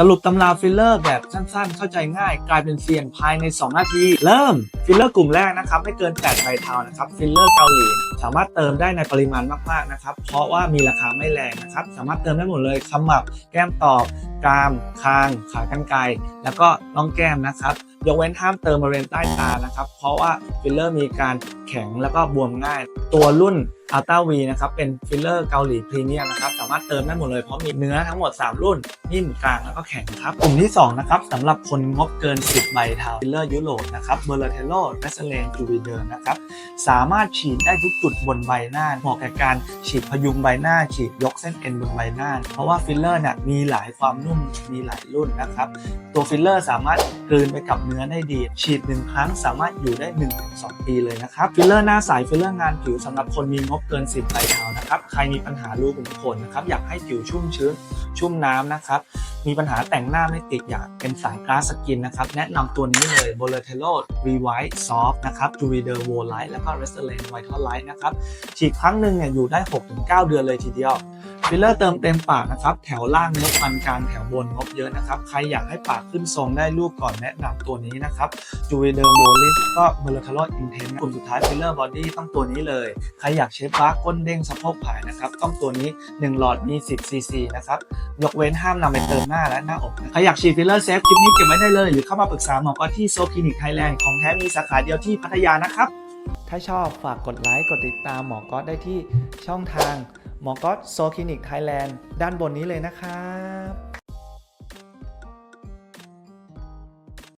สรุปตำราฟิลเลอร์แบบสั้นๆ เข้าใจง่าย กลายเป็นเซียนภายใน 2 นาที เริ่มฟิลเลอร์กลุ่มแรกนะครับไม่เกิน 8 ใบเทานะครับฟิลเลอร์เกาหลีสามารถเติมได้ในปริมาณมากๆนะครับเพราะว่ามีราคาไม่แรงนะครับสามารถเติมได้หมดเลยขมับแก้มตอบกรามคางขากรรไกรแล้วก็น้องแก้มนะครับยกเว้นห้ามเติมบริเวณใต้ตานะครับเพราะว่าฟิลเลอร์มีการแข็งแล้วก็บวมง่าย ตัวรุ่น อัลต้าวีนะครับเป็นฟิลเลอร์เกาหลีพรีเมียมนะครับสามารถเติมได้หมดเลยเพราะมีเนื้อทั้งหมด 3 รุ่นนิ่มกลางแล้วก็แข็งครับกลุ่มที่2นะครับสำหรับคนงบเกิน 10 ใบเทาฟิลเลอร์ยุโรปนะครับเบอร์เทโลเรสเลนจูวิเดอร์นะครับสามารถฉีดได้ทุกจุดบนใบหน้าเหมาะกับการฉีดพยุงใบหน้า ฉีดยกเส้นเอ็นบนใบหน้า เพราะว่าฟิลเลอร์เนี่ยมีหลายความนุ่มมีหลายรุ่นนะครับตัวฟิลเลอร์สามารถ กลืนไปกับเนื้อได้ดี ฉีดหนึ่งครั้งสามารถอยู่ได้ 1-2 ปีเลยนะครับ ฟิลเลอร์หน้าใสฟิลเลอร์งานผิวสำหรับคนมีงบเกิน 10ใบเทานะครับใครมีปัญหารูขุมขนนะครับอยากให้ผิวชุ่มชื้นชุ่มน้ำนะครับมีปัญหาแต่งหน้าไม่ติดอยากเป็นสายกราสสกินนะครับแนะนำตัวนี้เลย b o l e t e l o Revite Soft นะครับ j u v i d e r w o l i g h t แล้วก็ Restylane Vital Light นะครับฉีดครั้งหนึ่งเนี่ยอยู่ได้ 6-9 เดือนเลยทีเดียว ฟิลเลอร์เติมเต็มปากนะครับ แถวล่างงบปานกลางแถวบนงบเยอะนะครับ ใครอยากให้ปากขึ้นทรงได้รูปก่อนแนะนำตัวนี้นะครับจูเวเดอร์โมลิสก็เมลทารออินเทนกลุ่มสุดท้ายฟิลเลอร์บอดี้ต้องตัวนี้เลย ใครอยากเชฟบ้ากก้นเด้งสะโพกผายนะครับต้องตัวนี้ 1 หลอดมี 10 ซีซีนะครับยกเว้นห้ามนำไปเติมหน้าและหน้าอกใครอยากฉีดฟิลเลอร์เซฟคลิปนี้เก็บไว้ได้เลยหรือเข้ามาปรึกษาหมอก็ที่โซคลินิกไทยแลนด์ของแท้มีสาขาเดียวที่พัทยานะครับถ้าชอบฝากกดไลค์กดติดตามหมอก๊อตได้ที่ช่องทาง หมอก๊อตโซคลินิกไทยแลนด์ด้านบนนี้เลยนะครับ